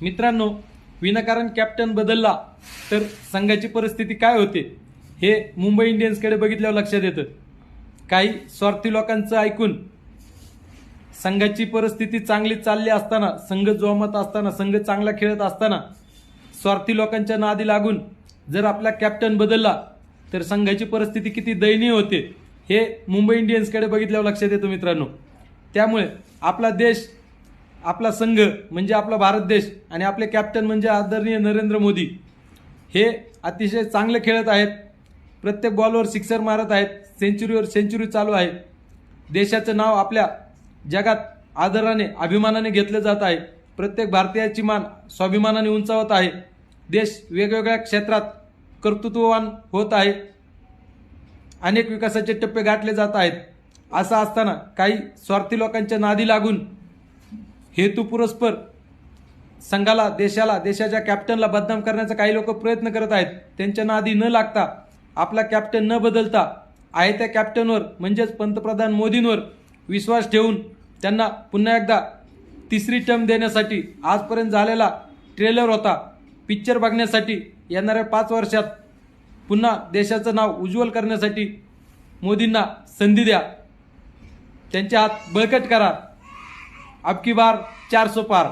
मित्रांनो विनाकारण कॅप्टन बदलला तर संघाची परिस्थिती काय होते? हे मुंबई इंडियन्सकडे बघितल्यावर लक्षात येतं. काही स्वार्थी लोकांचं ऐकून संघाची परिस्थिती चांगली चालली असताना संघ जोमत असताना संघ चांगला खेळत असताना स्वार्थी लोकांच्या नादी लागून जर आपला कॅप्टन बदलला तर संघाची परिस्थिती किती दयनीय होते हे मुंबई इंडियन्सकडे बघितल्यावर लक्षात येतं मित्रांनो. त्यामुळे आपला देश आपला संघ म्हणजे आपला भारत देश आणि आपले कॅप्टन म्हणजे आदरणीय नरेंद्र मोदी हे अतिशय चांगले खेळत आहेत. प्रत्येक बॉलवर सिक्सर मारत आहेत. सेंचुरीवर सेंचुरी चालू आहे. देशाचं नाव आपल्या जगात आदराने अभिमानाने घेतलं जात आहे. प्रत्येक भारतीयाची मान स्वाभिमानाने उंचावत आहे. देश वेगवेगळ्या क्षेत्रात कर्तृत्ववान होत आहे. अनेक विकासाचे टप्पे गाठले जात आहेत. असं असताना काही स्वार्थी लोकांच्या नादी लागून हेतू पुरस्पर संघाला देशाला देशाच्या कॅप्टनला बदनाम करण्याचा काही लोक प्रयत्न करत आहेत. त्यांच्या नादी न लागता आपला कॅप्टन न बदलता आहे त्या कॅप्टनवर म्हणजेच पंतप्रधान मोदींवर विश्वास ठेवून त्यांना पुन्हा एकदा तिसरी टर्म देण्यासाठी आजपर्यंत झालेला ट्रेलर होता. पिक्चर बघण्यासाठी येणाऱ्या पाच वर्षात पुन्हा देशाचं नाव उज्ज्वल करण्यासाठी मोदींना संधी द्या. त्यांच्या हात बळकट करा. अब की बार चार सौ पार।